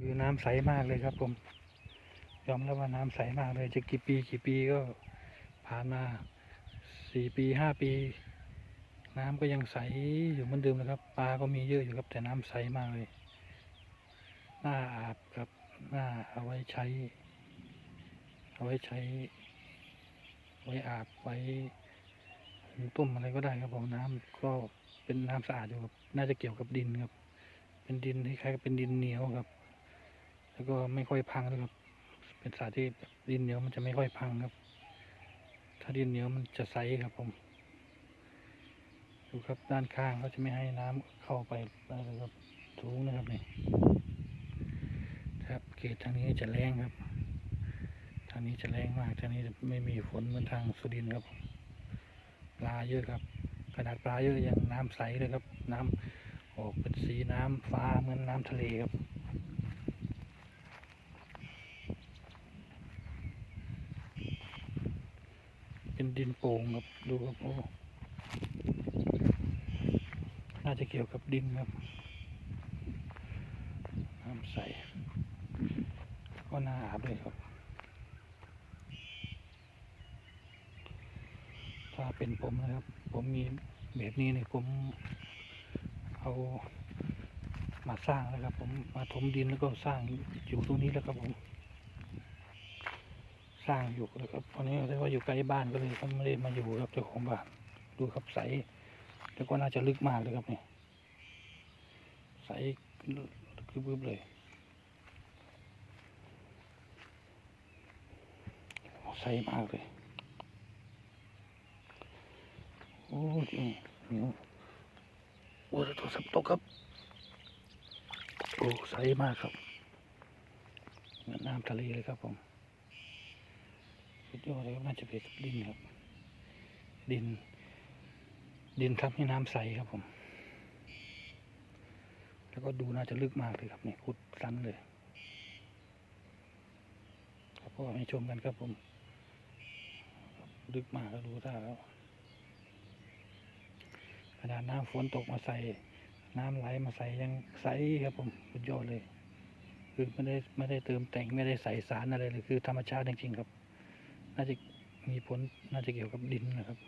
คือน้ำใสมากเลยครับผม ยอมรับว่าน้ำใสมากเลย จะกี่ปีกี่ปีก็ผ่านมาสี่ปีห้าปี น้ำก็ยังใสอยู่เหมือนเดิมนะครับ ปลาก็มีเยอะอยู่ครับแต่น้ำใสมากเลยน่าอาบครับน่าเอาไว้ใช้ เอาไว้ใช้ ไว้อาบไว้ต้มอะไรก็ได้ครับผมน้ำก็เป็นน้ำสะอาดอยู่ครับน่าจะเกี่ยวกับดินครับ เป็นดินคล้ายๆกับเป็นดินเหนียวครับ แล้วก็ไม่ค่อยพังด้วยครับ เป็นสาที่ดินเหนียวมันจะไม่ค่อยพังครับ ถ้าดินเหนียวมันจะใสครับผม ดูครับด้านข้างเขาจะไม่ให้น้ำเข้าไปได้เลยครับสูงนะครับนี่ครับเขตทางนี้จะแรงครับ ทางนี้จะแรงมาก ทางนี้จะไม่มีฝนเหมือนทางสุรินทร์ครับ ปลาเยอะครับ ขนาดปลาเยอะยังน้ำใสเลยครับ น้ำออกเป็นสีน้ำฟ้าเหมือนน้ำทะเลครับ เป็นดินโป่งครับดูครับโอ้น่าจะเกี่ยวกับดินครับน้ำใสก็น่าอาบเลยครับ ถ้าเป็นผมนะครับ ผมมีแบบนี้เนี่ยผมเอามาสร้างแล้วครับ ผมมาถมดินแล้วก็สร้างอยู่ตรงนี้แล้วครับผม สร้างอยู่แล้วครับตอนนี้เรียกว่าอยู่ใกล้บ้านก็เลยเขาไม่ได้มาอยู่ครับเจ้าของบ้านดูครับใสแล้วก็น่าจะลึกมากเลยครับนี่ใสคือบึ้บเลยใสมากเลยโอ้ยเหนียวโอ้ยโทรศัพท์ตกครับโอ้ใสมากครับเหมือนน้ำทะเลเลยครับผม ดยอดเลยครับน่าจะเป็นดินครับ ดิน ดินทำให้น้ำใสครับผม แล้วก็ดูน่าจะลึกมากเลยครับนี่ขุดสั้นเลยครับก็ให้ชมกันครับผม ลึกมากแล้วดูท่าแล้วขนาดน้ำฝนตกมาใส่ น้ำไหลมาใส่ยังใสครับผมสุดยอดเลย คือไม่ได้ไม่ได้เติมแต่งไม่ได้ใส่สารอะไรเลยคือธรรมชาติจริงๆครับ น่าจะมีผลน่าจะเกี่ยวกับดินนะครับ